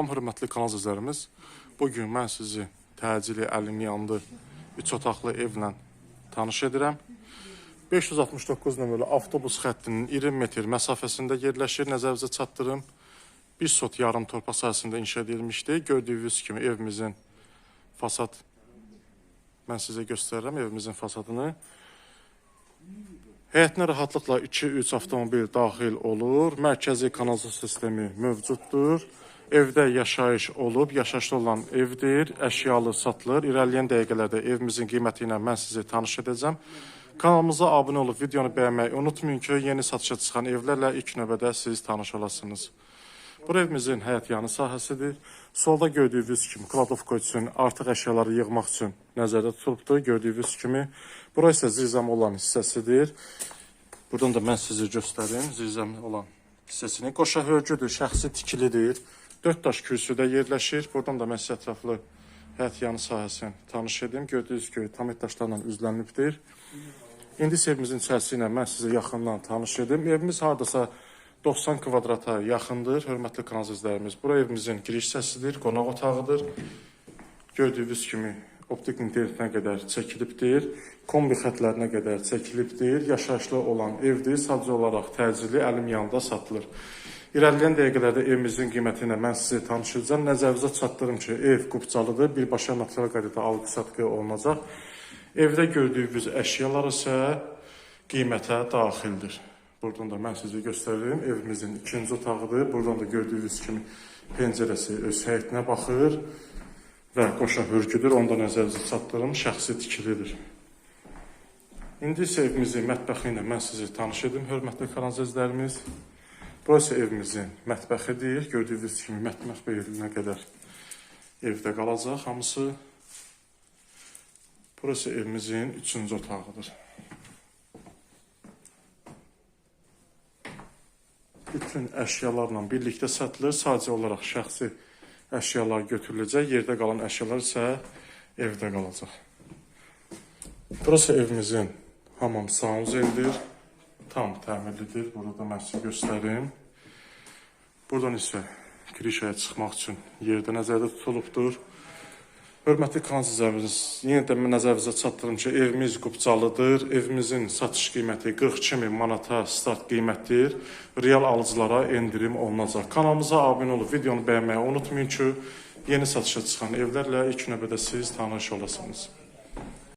Salam hörmətli kanal izləyicilərimiz. Bu gün sizi təcili əlim yandı 3 otaqlı evlə tanış edirəm. 569 nömrəli avtobus xəttinin 20 metr məsafəsində yerləşir. Nəzərinizə çatdırım. Bir sot yarım torpaq sahəsində inşa edilmişdi. Gördüyünüz kimi evimizin fasad mən sizə göstərirəm evimizin fasadını. Həyətinə rahatlıqla 2-3 avtomobil daxil olur. Mərkəzi kanalizasiya sistemi mövcuddur. Evdə yaşayış olub, yaşayışlı olan evdir. Əşyalı satılır. İrəliyən dəqiqələrdə evimizin qiyməti ilə mən sizi tanış edəcəm. Kanalımıza abunə olub videonu bəyənməyi unutmayın ki, yeni satışa çıxan evlərlə ilk növbədə siz tanış olasınız. Bu evimizin həyət yanı sahəsidir. Solda gördüyünüz kimi kladovka üçün artıq əşyaları yığmaq üçün nəzərdə tutulubdur. Gördüyünüz kimi bura isə olan hissəsidir. Buradan da mən sizi göstərim zirzəm olan hissəsini. Qoşa hörgüdür, şəxsi tikilidir. 4 daş kürsüdə yerləşir. Buradan da mən sizə ətraflı həyət yanı sahəsini tanış edim. Gördüyünüz kimi tam daşlarla üzlənibdir. İndi evimizin içərisi ilə mən sizə yaxından tanış edim. Evimiz hardasa 90 kvadrata yaxındır, hörmətli kanal izləyicilərimiz. Bura evimizin giriş hissəsidir, qonaq otağıdır. Gördüyünüz kimi optik internetinə qədər çəkilibdir. Kombi xətlərinə qədər çəkilibdir. Yaşayışlı olan evdir. Sadəcə olaraq təcili əlim yanında satılır. İrəliyən dəqiqələrdə evimizin qiyməti ilə mən sizi tanış edəcəm. Nəzərinizə çatdırım ki, ev qupcalıdır. Birbaşa material qaydada alqı-satqı olunacaq. Evdə gördüyünüz əşyalar isə qiymətə daxildir. Buradan da mən sizə göstərirəm. Evimizin ikinci otağıdır. Buradan da gördüyünüz kimi pəncərəsi öz həyətinə baxır və qoşa hörgüdür. Onda nəzərinizə çatdırım, şəxsi tikilidir. İndi isə evimizin mətbəxi ilə mən sizi tanış edim, hörmətli kanal izləyicilərimiz. Burası evimizin mətbəxidir. Gördüyünüz kimi mətbəx beyrinə qədər evdə qalacaq hamısı. Burası evimizin üçüncü otağıdır. Bütün əşyalarla birlikdə satılır. Sadəcə olaraq şəxsi əşyalar götürüləcək. Yerdə qalan əşyalar isə evdə qalacaq. Burası evimizin hamam sanuzeldir. Tam təmirlidir. Burada sizə göstərim. Buradan isə kirişaya çıxmaq üçün yerdə nəzərdə tutulubdur. Hörmətli izləyicimiz, yenə də nəzərinizə çatdırım ki, evimiz qubcalıdır. Evimizin satış qiyməti 42 min manata start qiymətdir. Real alıcılara endirim olunacaq. Kanalımıza abunə olub videonu bəyənməyi unutmayın ki, yeni satışa çıxan evlərlə ilk növbədə siz tanış olasınız.